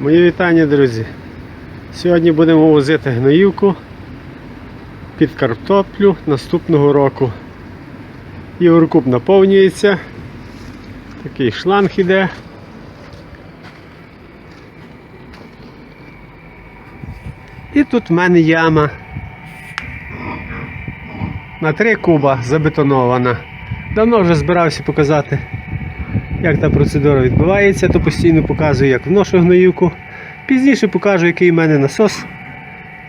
Мої вітання, друзі. Сьогодні будемо возити гноївку під картоплю наступного року. Єврокуб наповнюється. Такий шланг іде. І тут в мене яма. На три куба забетонована. Давно вже збирався показати, як та процедура відбувається, то постійно показую, як вношу гноївку. Пізніше покажу, який в мене насос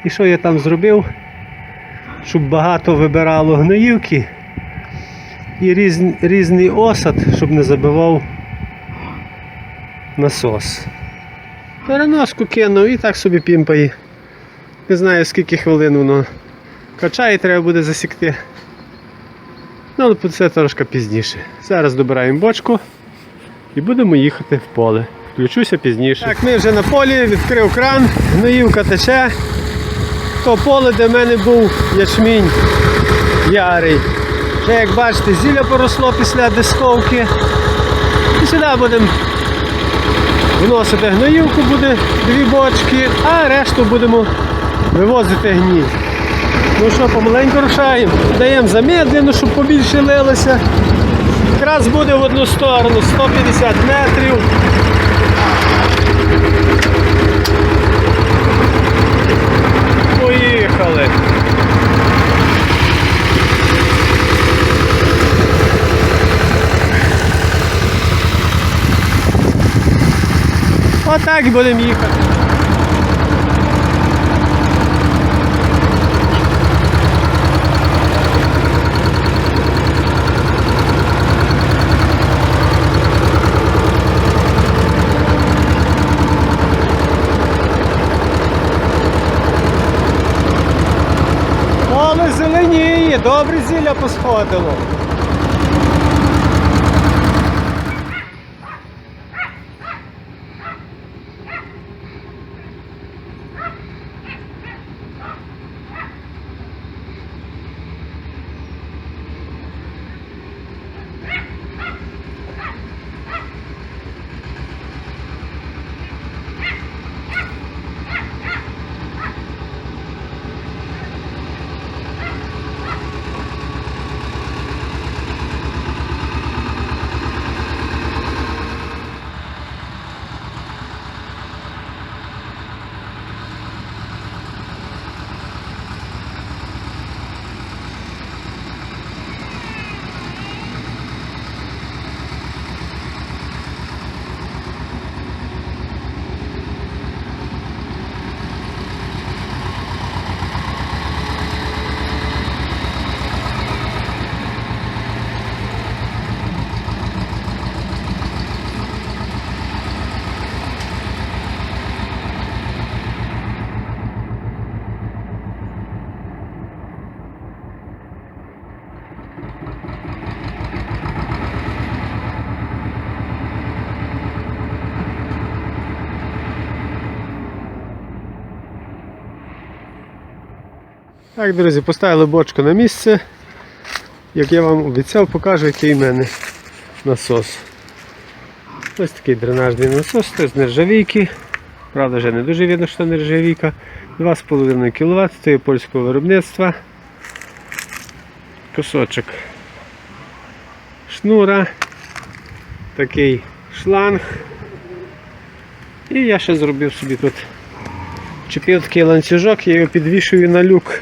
і що я там зробив, щоб багато вибирало гноївки і різ, різний осад, щоб не забивав насос. Переноску кинув і так собі пімпає. Не знаю скільки хвилин воно качає, треба буде засікти. Ну, це трошки пізніше. Зараз добираємо бочку і будемо їхати в поле. Включуся пізніше. Так, ми вже на полі, відкрив кран, гноївка тече. То поле, де в мене був ячмінь ярий. Вже як бачите, зілля поросло після дисковки. І сюди будемо вносити гноївку, буде дві бочки, а решту будемо вивозити гній. Ну що, помаленьку рушаємо. Даємо замедлено, щоб побільше лилося. Якраз буде в одну сторону 150 метрів. Поїхали. Отак будемо їхати. Поле зеленіє, добре зілля посходило. Так, друзі, поставили бочку на місце. Як я вам обіцяв, покажу, який в мене насос. Ось такий дренажний насос, це з нержавійки. Правда, вже не дуже видно, що нержавійка. 2,5 кВт, це польського виробництва. Кусочок шнура, такий шланг. І я ще зробив собі тут чіпив такий ланцюжок, я його підвішую на люк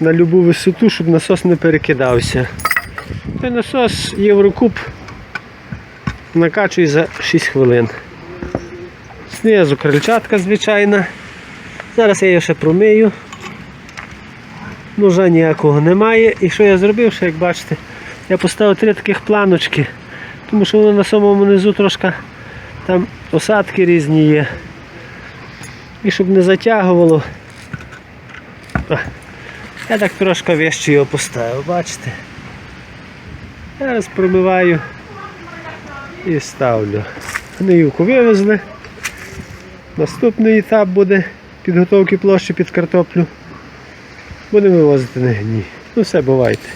на любу висоту, щоб насос не перекидався. Той насос Єврокуб накачує за 6 хвилин. Знизу крильчатка звичайна. Зараз я її ще промию. Ножа ніякого немає. І що я зробив, що як бачите, я поставив три таких планочки, тому що воно на самому низу трошки там осадки різні є. І щоб не затягувало. Я так трошки вище його поставив, бачите? Зараз промиваю і ставлю. Гниюку вивезли. Наступний етап буде підготовки площі під картоплю. Будемо вивозити на гній. Ну все, бувайте.